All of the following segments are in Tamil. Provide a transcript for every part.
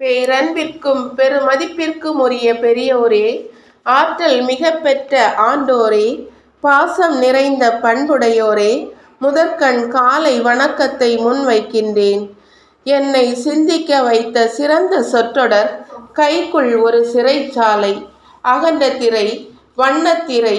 பேரன்பிற்கும் பெருமதிப்பிற்கும் உரிய பெரியோரே ஆற்றல் மிக பெற்ற ஆண்டோரே பாசம் நிறைந்த பண்புடையோரே முதற்கண் காலை வணக்கத்தை முன்வைக்கின்றேன். என்னை சிந்திக்க வைத்த சிறந்த சொற்றொடர் கைக்குள் ஒரு சிறைச்சாலை அகன்ற திரை வண்ணத்திரை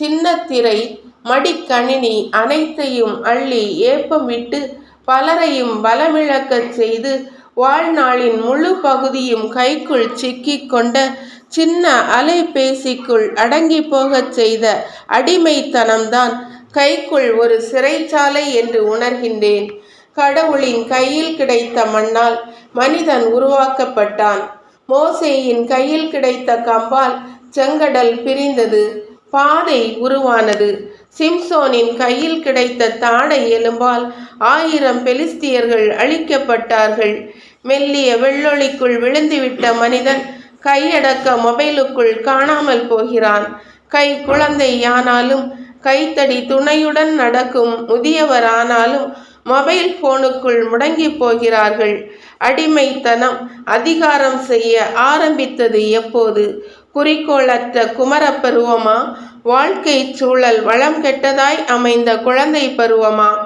சின்னத்திரை மடிக்கணினி அனைத்தையும் அள்ளி ஏப்பம் விட்டு பலரையும் பலமிழக்கச் செய்து வாழ்நாளின் முழு பகுதியும் கைக்குள் சிக்கிக் கொண்ட சின்ன அலைபேசிக்குள் அடங்கி போகச் செய்த அடிமைத்தனம்தான் கைக்குள் ஒரு சிறைச்சாலை என்று உணர்கின்றேன். கடவுளின் கையில் கிடைத்த மண்ணால் மனிதன் உருவாக்கப்பட்டான். மோசேயின் கையில் கிடைத்த கம்பால் செங்கடல் பிரிந்தது. பாதை உருவானது. சிம்சோனின் கையில் கிடைத்த தாடை எலும்பால் ஆயிரம் பெலிஸ்தியர்கள் அழிக்கப்பட்டார்கள். மெல்லிய வெள்ளொளிக்குள் விழுந்துவிட்ட மனிதன் கையடக்க மொபைலுக்குள் காணாமல் போகிறான். கை குழந்தையானாலும் கைத்தடி துணையுடன் நடக்கும் முதியவரானாலும் மொபைல் போனுக்குள் முடங்கி போகிறார்கள். அடிமைத்தனம் அதிகாரம் செய்ய ஆரம்பித்தது எப்போது? குறிக்கோளற்ற குமர பருவமா? வாழ்க்கை சூழல் வளம் கெட்டதாய் அமைந்த குழந்தை பருவமா?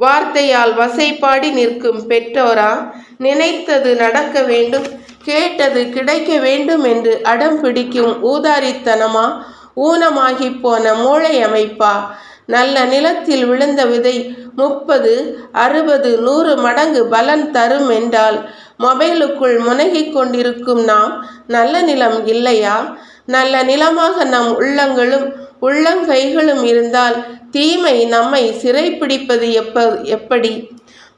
வார்த்தையால் வசைப்பாடி நிற்கும் பெற்றோரா? நினைத்தது நடக்க வேண்டும் கேட்டது கிடைக்க வேண்டும் என்று அடம் பிடிக்கும் ஊதாரித்தனமா? ஊனமாகி போன மூளை அமைப்பா? நல்ல நிலத்தில் விழுந்த விதை முப்பது அறுபது நூறு மடங்கு பலன் தரும் என்றால் மொபைலுக்குள் முனகிக் கொண்டிருக்கும் நாம் நல்ல நிலம் இல்லையா? நல்ல நிலமாக நம் உள்ளங்களும் உள்ளங்கைகளும் இருந்தால் தீமை நம்மை சிறைப்பிடிப்பது எப்ப எப்படி?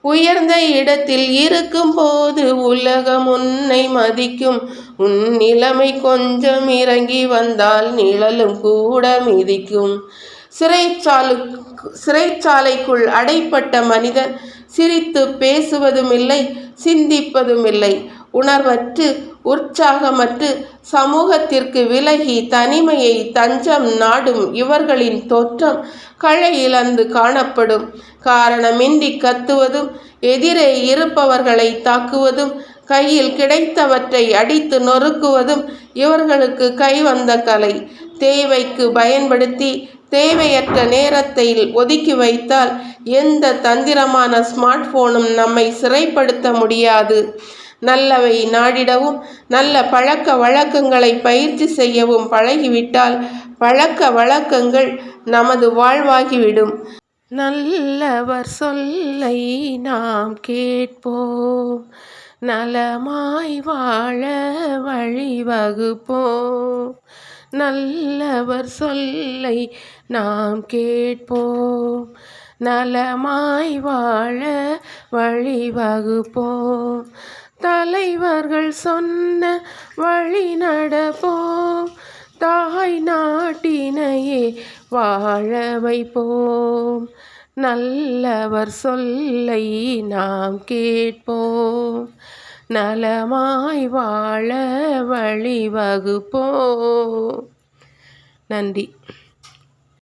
உயர்ந்த இடத்தில் இருக்கும் போது உலகம் உன்னை மதிக்கும். உன் நிலைமை கொஞ்சம் இறங்கி வந்தால் நிழலும் கூட மிதிக்கும். சிறைச்சாலு சிறைச்சாலைக்குள் அடைப்பட்ட மனிதன் சிரித்து பேசுவதும் இல்லை சிந்திப்பதும் இல்லை உணர்வற்று உற்சாகமற்று சமூகத்திற்கு விலகி தனிமையை தஞ்சம் நாடும் இவர்களின் தோற்றம் களை இழந்து காணப்படும். காரணமின்றி கத்துவதும் எதிரே இருப்பவர்களை தாக்குவதும் கையில் கிடைத்தவற்றை அடித்து நொறுக்குவதும் இவர்களுக்கு கைவந்த கலை. தேவைக்கு பயன்படுத்தி தேவையற்ற நேரத்தை ஒதுக்கி வைத்தால் எந்த தந்திரமான ஸ்மார்ட் போனும் நம்மை சிறைப்படுத்த முடியாது. நல்லவை நாடிடவும் நல்ல பழக்க வழக்கங்களை பயிற்சி செய்யவும் பழகிவிட்டால் பழக்க வழக்கங்கள் நமது வாழ்வாகிவிடும். நல்லவர் சொல்லை நாம் கேட்போம் நலமாய் வாழ வழிவகுப்போம். நல்லவர் சொல்லை நாம் கேட்போம் நலமாய் வாழ வழிவகுப்போம். தலைவர்கள் சொன்ன வழி நடப்போம். தாய் நாட்டினையே வாழ வைப்போம். நல்லவர் சொல்லை நாம் கேட்போம். நலமாய் வாழ வழிவகுப்போம். நன்றி.